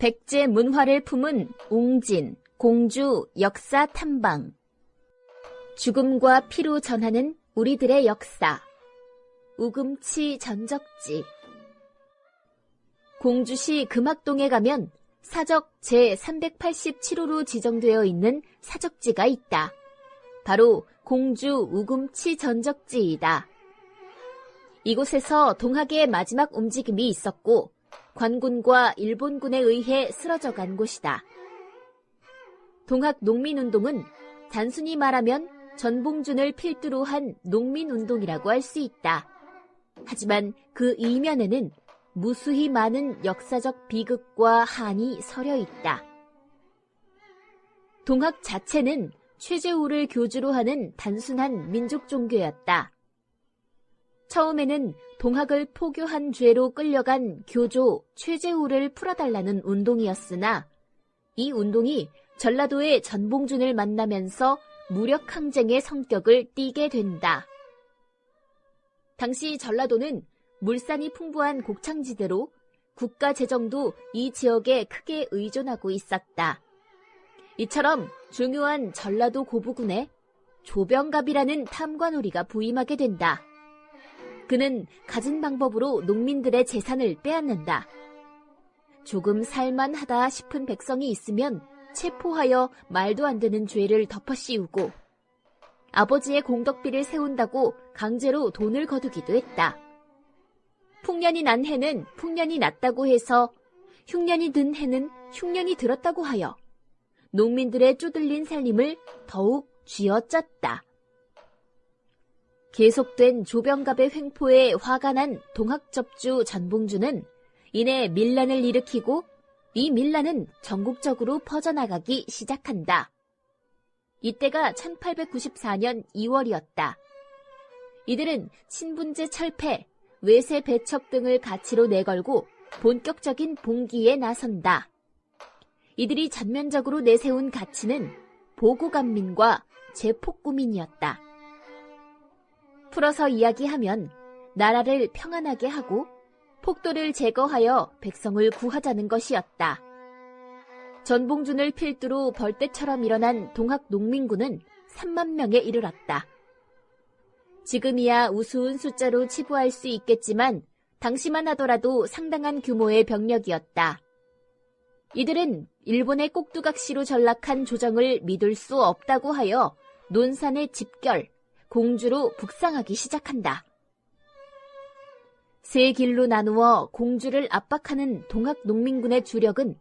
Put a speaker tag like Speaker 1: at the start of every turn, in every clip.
Speaker 1: 백제 문화를 품은 웅진, 공주, 역사 탐방. 죽음과 피로 전하는 우리들의 역사. 우금치 전적지. 공주시 금학동에 가면 사적 제387호로 지정되어 있는 사적지가 있다. 바로 공주 우금치 전적지이다. 이곳에서 동학의 마지막 움직임이 있었고 관군과 일본군에 의해 쓰러져 간 곳이다. 동학 농민운동은 단순히 말하면 전봉준을 필두로 한 농민운동이라고 할 수 있다. 하지만 그 이면에는 무수히 많은 역사적 비극과 한이 서려 있다. 동학 자체는 최재우를 교주로 하는 단순한 민족 종교였다. 처음에는 동학을 포교한 죄로 끌려간 교조 최재우를 풀어달라는 운동이었으나 이 운동이 전라도의 전봉준을 만나면서 무력 항쟁의 성격을 띠게 된다. 당시 전라도는 물산이 풍부한 곡창지대로 국가 재정도 이 지역에 크게 의존하고 있었다. 이처럼 중요한 전라도 고부군에 조병갑이라는 탐관오리가 부임하게 된다. 그는 가진 방법으로 농민들의 재산을 빼앗는다. 조금 살만하다 싶은 백성이 있으면 체포하여 말도 안 되는 죄를 덮어씌우고 아버지의 공덕비를 세운다고 강제로 돈을 거두기도 했다. 풍년이 난 해는 풍년이 났다고 해서 흉년이 든 해는 흉년이 들었다고 하여 농민들의 쪼들린 살림을 더욱 쥐어짰다. 계속된 조병갑의 횡포에 화가 난 동학접주 전봉주는 이내 밀란을 일으키고 이 밀란은 전국적으로 퍼져나가기 시작한다. 이때가 1894년 2월이었다. 이들은 친분제 철폐, 외세 배척 등을 가치로 내걸고 본격적인 봉기에 나선다. 이들이 전면적으로 내세운 가치는 보고간민과 재폭구민이었다. 풀어서 이야기하면 나라를 평안하게 하고 폭도를 제거하여 백성을 구하자는 것이었다. 전봉준을 필두로 벌떼처럼 일어난 동학 농민군은 3만 명에 이르렀다. 지금이야 우스운 숫자로 치부할 수 있겠지만 당시만 하더라도 상당한 규모의 병력이었다. 이들은 일본의 꼭두각시로 전락한 조정을 믿을 수 없다고 하여 논산의 집결, 공주로 북상하기 시작한다. 세 길로 나누어 공주를 압박하는 동학 농민군의 주력은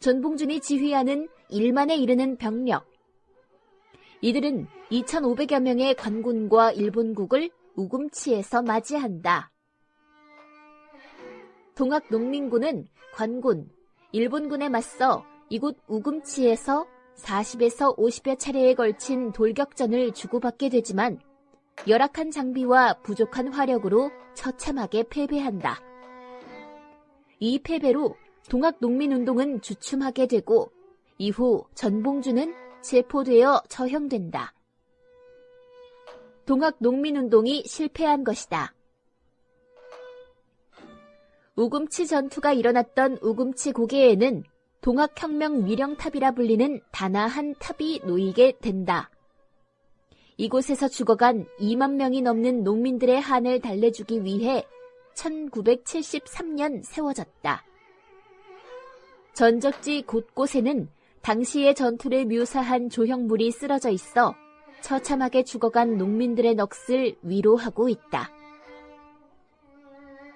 Speaker 1: 전봉준이 지휘하는 1만에 이르는 병력. 이들은 2,500여 명의 관군과 일본국을 우금치에서 맞이한다. 동학 농민군은 관군, 일본군에 맞서 이곳 우금치에서 40에서 50여 차례에 걸친 돌격전을 주고받게 되지만 열악한 장비와 부족한 화력으로 처참하게 패배한다. 이 패배로 동학 농민운동은 주춤하게 되고 이후 전봉주는 체포되어 처형된다. 동학 농민운동이 실패한 것이다. 우금치 전투가 일어났던 우금치 고개에는 동학혁명 위령탑이라 불리는 단아한 탑이 놓이게 된다. 이곳에서 죽어간 2만 명이 넘는 농민들의 한을 달래주기 위해 1973년 세워졌다. 전적지 곳곳에는 당시의 전투를 묘사한 조형물이 쓰러져 있어 처참하게 죽어간 농민들의 넋을 위로하고 있다.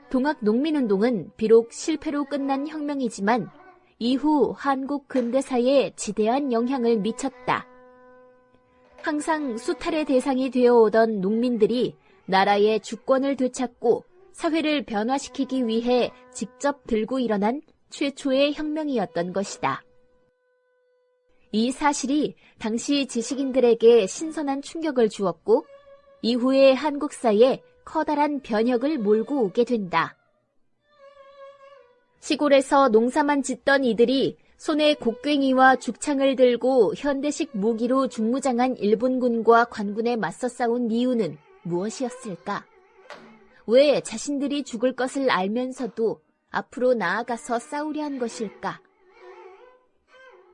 Speaker 1: 동학 농민운동은 비록 실패로 끝난 혁명이지만 이후 한국 근대사에 지대한 영향을 미쳤다. 항상 수탈의 대상이 되어오던 농민들이 나라의 주권을 되찾고 사회를 변화시키기 위해 직접 들고 일어난 최초의 혁명이었던 것이다. 이 사실이 당시 지식인들에게 신선한 충격을 주었고 이후의 한국사에 커다란 변혁을 몰고 오게 된다. 시골에서 농사만 짓던 이들이 손에 곡괭이와 죽창을 들고 현대식 무기로 중무장한 일본군과 관군에 맞서 싸운 이유는 무엇이었을까? 왜 자신들이 죽을 것을 알면서도 앞으로 나아가서 싸우려 한 것일까?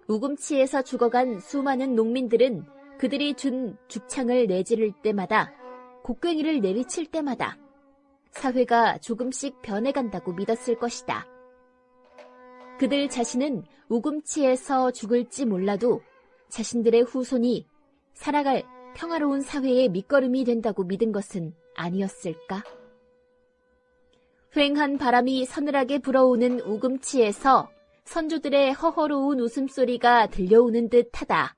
Speaker 1: 우금치에서 죽어간 수많은 농민들은 그들이 준 죽창을 내지를 때마다 곡괭이를 내리칠 때마다 사회가 조금씩 변해간다고 믿었을 것이다. 그들 자신은 우금치에서 죽을지 몰라도 자신들의 후손이 살아갈 평화로운 사회의 밑거름이 된다고 믿은 것은 아니었을까? 휑한 바람이 서늘하게 불어오는 우금치에서 선조들의 허허로운 웃음소리가 들려오는 듯 하다.